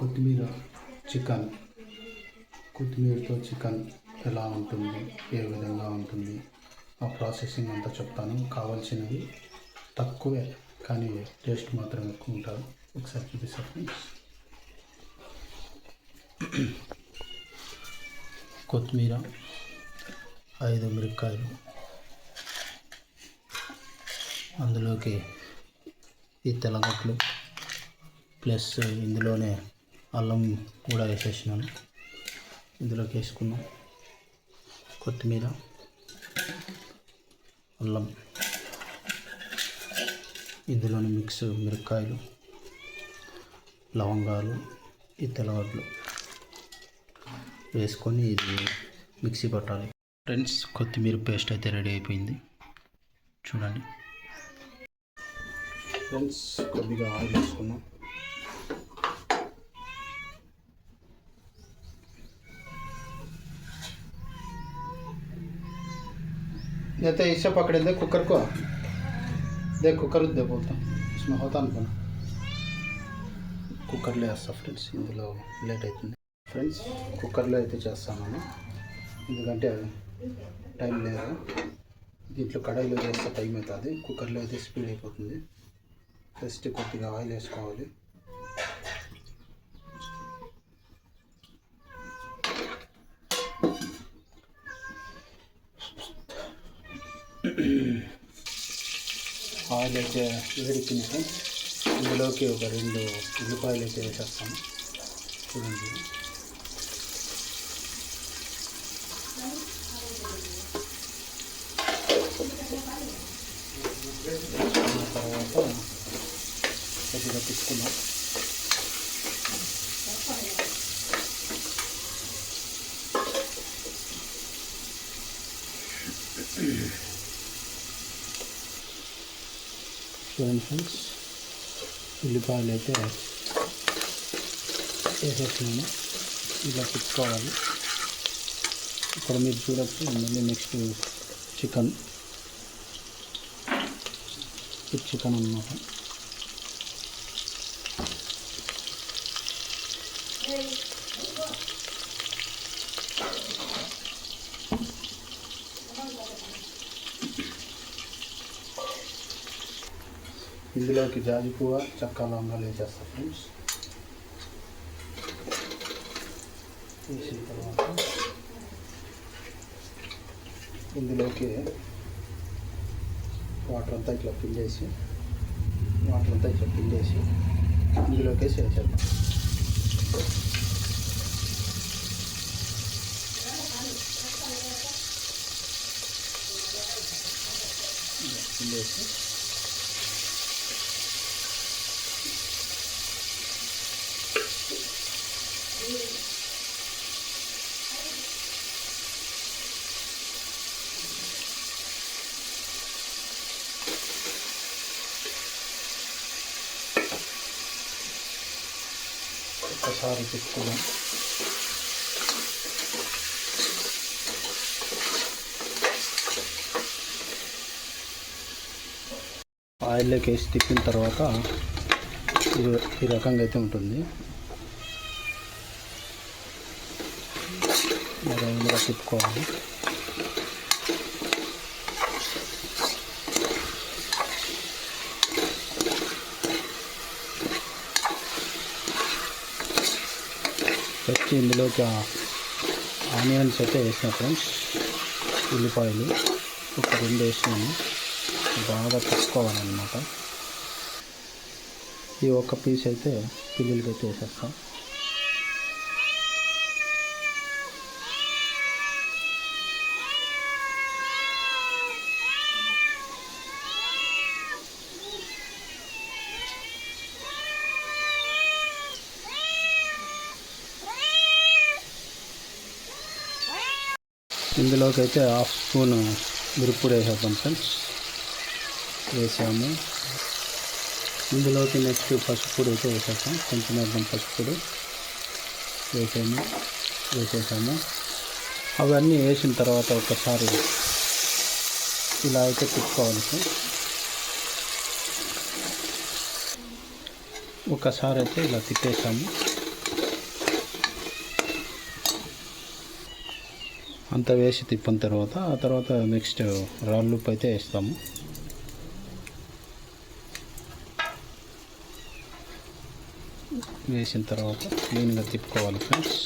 కొత్తిమీర చికెన్. కొత్తిమీరతో చికెన్ ఎలా ఉంటుంది ఏ విధంగా ఉంటుంది ఆ ప్రాసెసింగ్ అంతా చెప్తాను. కావాల్సినవి తక్కువే కానీ టేస్ట్ మాత్రం ఎక్కువ ఉంటారు. ఒకసారి చూపిస్తా ఫ్రెండ్స్. కొత్తిమీర ఐదు మిరపకాయలు. అందులోకి ఈ తెల్లగట్లు ప్లస్ ఇందులోనే అల్లం కూడా వేసేసినాను. ఇందులోకి వేసుకున్నాం. కొత్తిమీర అల్లం. ఇందులోని మిక్స్ మిరపకాయలు లవంగాలు ఈ తెల్లగడ్డలు వేసుకొని ఇది మిక్సీ పట్టాలి. ఫ్రెండ్స్ కొత్తిమీర పేస్ట్ అయితే రెడీ అయిపోయింది. చూడండి. ఫ్రెండ్స్ కొద్దిగా ఆయిల్ వేసుకున్నాం. नहीं तो इससे पकड़े दे कुकर को दे कुकर दे बोलता इसमें होता नहीं बना కుక్కర్లో వేస్తా ఫ్రెండ్స్ ఇందులో లేట్ అవుతుంది ఫ్రెండ్స్ కుక్కర్లో అయితే చేస్తాను ఎందుకంటే టైం లేదు దీంట్లో కడాయిలో చేస్తే టైం అవుతుంది కుక్కర్లో అయితే స్పీడ్ అయిపోతుంది ఫస్ట్ కొద్దిగా ఆయిల్ వేసుకోవాలి అయితే వేడికింది ఫ్రెండ్స్ ఇందులోకి ఒక రెండు ఉల్లిపాయలు అయితే వేసేస్తాము చూడండి వేసుకున్న తర్వాత కొద్దిగా తీసుకున్నాం చూడండి ఫ్రెండ్స్ ఉల్లిపాయలు అయితే వేసేసినాము ఇలా తిప్పుకోవాలి ఇక్కడ మీరు చూడొచ్చు మళ్ళీ నెక్స్ట్ చికెన్ చికెన్ అన్నమాట ఇందులోకి జాజి పువ్వ చక్క లవంగాలు వేసేస్తా ఫ్రెండ్స్. వేసిన తర్వాత ఇందులోకి వాటర్ అంతా ఇట్లా పిండేసి వాటర్ అంతా ఇట్లా పిండేసి ఇందులోకి వేసి వేసేద్దాం పిండేసి ఒకసారి తిప్పుకుందాం ఆయిల్లోకి వేసి తిప్పిన తర్వాత ఇది ఈ రకంగా అయితే ఉంటుంది. తిప్పుకోవాలి. ఫస్ట్ ఒక ఆనియన్స్ అయితే వేసిన ఫ్రెండ్స్. ఉల్లిపాయలు ఒక రెండు వేసినాము బాగా తీసుకోవాలన్నమాట ఈ ఒక్క పీస్ అయితే పిల్లలకి అయితే వేసేస్తాం ఇందులోకి అయితే హాఫ్ స్పూన్ మిరుప్పుడు వేసేద్దాం ఫ్రెండ్స్. వేసాము. ఇందులోకి నెక్స్ట్ పసుపుడు అయితే వేసేస్తాం కొంచెం వేద్దాం పసుపుడు వేసాము. వేసేసాము. అవన్నీ వేసిన తర్వాత ఒకసారి ఇలా అయితే తిప్పుకోవాలి సార్ ఒకసారి అయితే ఇలా తిప్పేసాము. అంతా వేసి తిప్పిన తర్వాత ఆ తర్వాత నెక్స్ట్ రాళ్ళు ఉప్పు అయితే వేస్తాము. వేసిన తర్వాత క్లీన్గా తిప్పుకోవాలి ఫ్రెండ్స్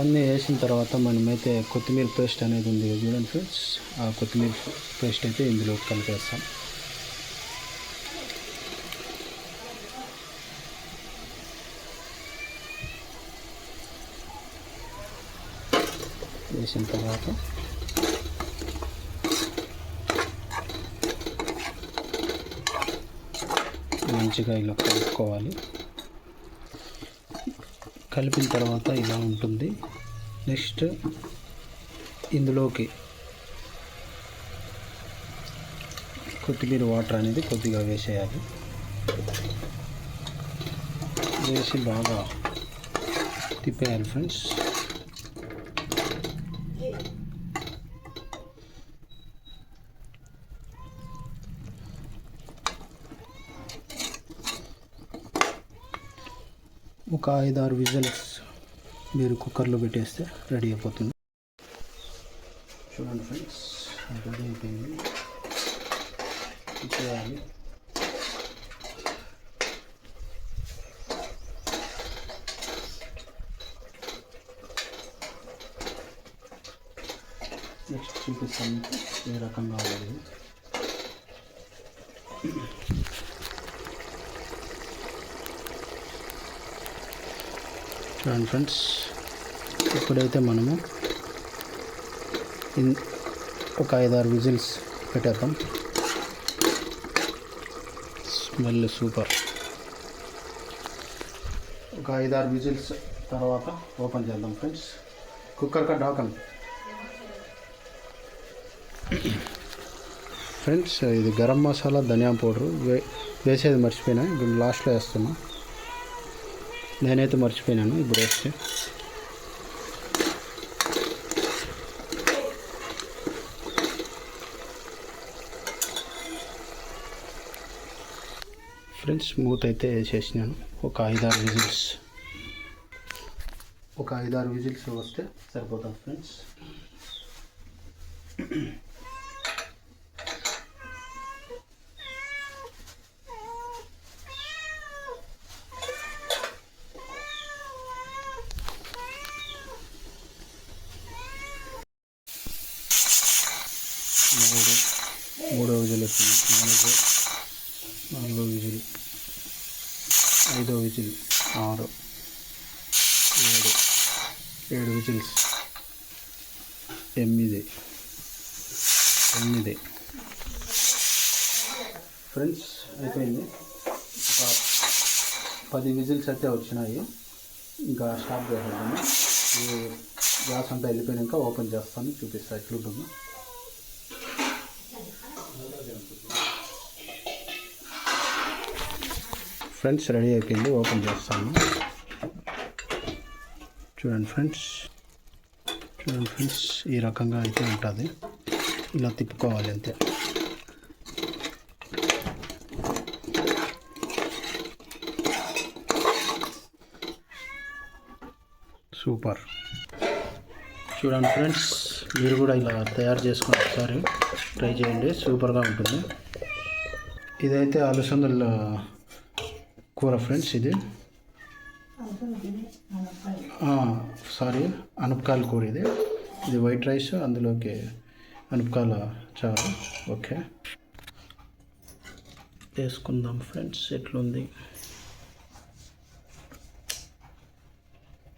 అవన్నీ వేసిన తర్వాత మనమైతే కొత్తిమీర పేస్ట్ అనేది ఉంది చూడండి ఫ్రెండ్స్. ఆ కొత్తిమీర పేస్ట్ అయితే ఇందులో కలిపేస్తాం. వేసిన తర్వాత మంచిగా ఇలా కలుపుకోవాలి. కలిపిన తర్వాత ఇలా ఉంటుంది. నెక్స్ట్ ఇందులోకి కొత్తిమీర వాటర్ అనేది కొద్దిగా వేసేయాలి. వేసి బాగా తిప్పేయాలి ఫ్రెండ్స్. ఒక ఐదారు విజల్స్ మీరు కుక్కర్లో పెట్టేస్తే రెడీ అయిపోతుంది. చూడండి ఫ్రెండ్స్ రెడీ అయిపోయింది. చేయాలి నెక్స్ట్ చూపిస్తాను ఏ రకంగా కావాలి చూడండి ఫ్రెండ్స్ ఇప్పుడైతే మనము ఒక ఐదారు విజిల్స్ పెట్టేద్దాం. Smell super. ఒక ఐదారు విజిల్స్ తర్వాత ఓపెన్ చేద్దాం ఫ్రెండ్స్. కుక్కర్ కా ఢాకన్ ఫ్రెండ్స్ ఇది గరం మసాలా ధనియా పౌడర్. వే వేసేది మర్చిపోయినా. ఇప్పుడు లాస్ట్లో వేస్తున్నా. నేనైతే మర్చిపోయినాను. ఇప్పుడు వేస్తే ఫ్రెండ్స్ మూత అయితే వేసేసినాను ఒక ఐదారు విజిల్స్ ఒక ఐదారు విజిల్స్ వస్తే సరిపోతుంది ఫ్రెండ్స్ మూడు మూడో విజిల్ వచ్చింది నాలుగు నాలుగో విజిల్ ఐదో విజిల్ ఆరు. ఏడు. ఏడు విజిల్స్. ఎనిమిది. ఎనిమిది. ఫ్రెండ్స్ అయిపోయింది. ఒక పది విజిల్స్ అయితే వచ్చినాయి. ఇంకా స్టాప్ చేసేద్దాము. ఈ గ్యాస్ అంతా వెళ్ళిపోయినాక ఓపెన్ చేస్తాను చూపిస్తాను ఎట్లుంటుందో ఫ్రెండ్స్ రెడీ అయిపోయింది. ఓపెన్ చేస్తాను. చూడండి ఫ్రెండ్స్. చూడండి ఫ్రెండ్స్ ఈ రకంగా అయితే ఉంటుంది. ఇలా తిప్పుకోవాలి అంతే. సూపర్. చూడండి ఫ్రెండ్స్ మీరు కూడా ఇలా తయారు చేసుకుని ఒకసారి ట్రై చేయండి. సూపర్గా ఉంటుంది. ఇదైతే అలసందల కూర ఫ్రెండ్స్ ఇది? సారీ అనపకాయల కూర ఇది. ఇది వైట్ రైస్ అందులోకి అనపకాయల చారు. ఓకే. వేసుకుందాం ఫ్రెండ్స్ ఎట్లుంది?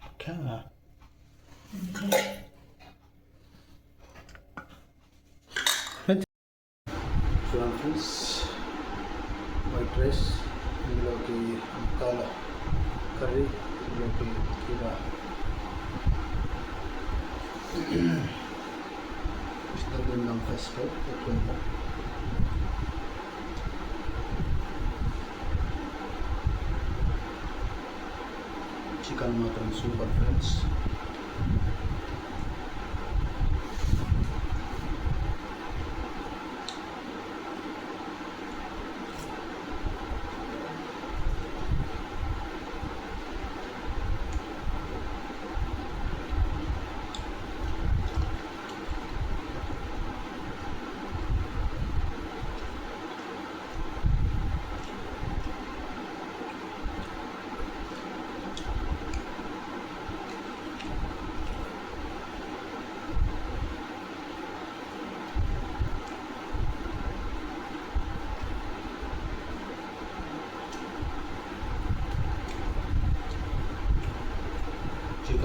ఓకే. చూడండి ఫ్రెండ్స్ వైట్ రైస్. ఇందులోకి ముక్కల కర్రీ ఇందులోకి ఇలా ఇష్టం ఫస్ట్ ఎట్లుందో చికెన్ మాత్రం సూపర్ ఫ్రెండ్స్.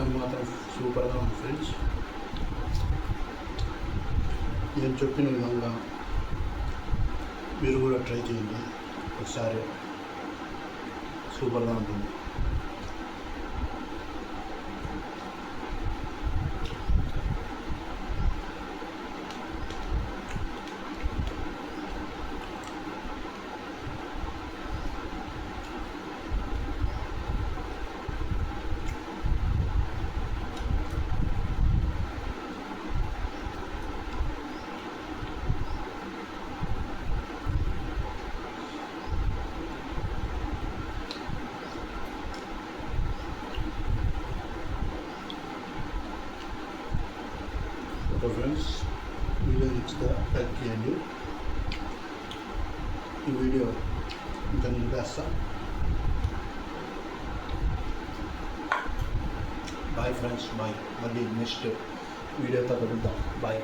మాత్రం. సూపర్గా ఉంది ఫ్రెండ్స్. నేను చెప్పిన విధంగా మీరు కూడా ట్రై చేయండి. ఒకసారి సూపర్గా ఉంటుంది. ఓకే ఫ్రెండ్స్ వీడియో నచ్చితే లైక్ చేయండి. ఈ వీడియో ఇంత నింపేస్తా బాయ్ ఫ్రెండ్స్ బాయ్ మళ్ళీ నెక్స్ట్ వీడియోతో కలుద్దాం బాయ్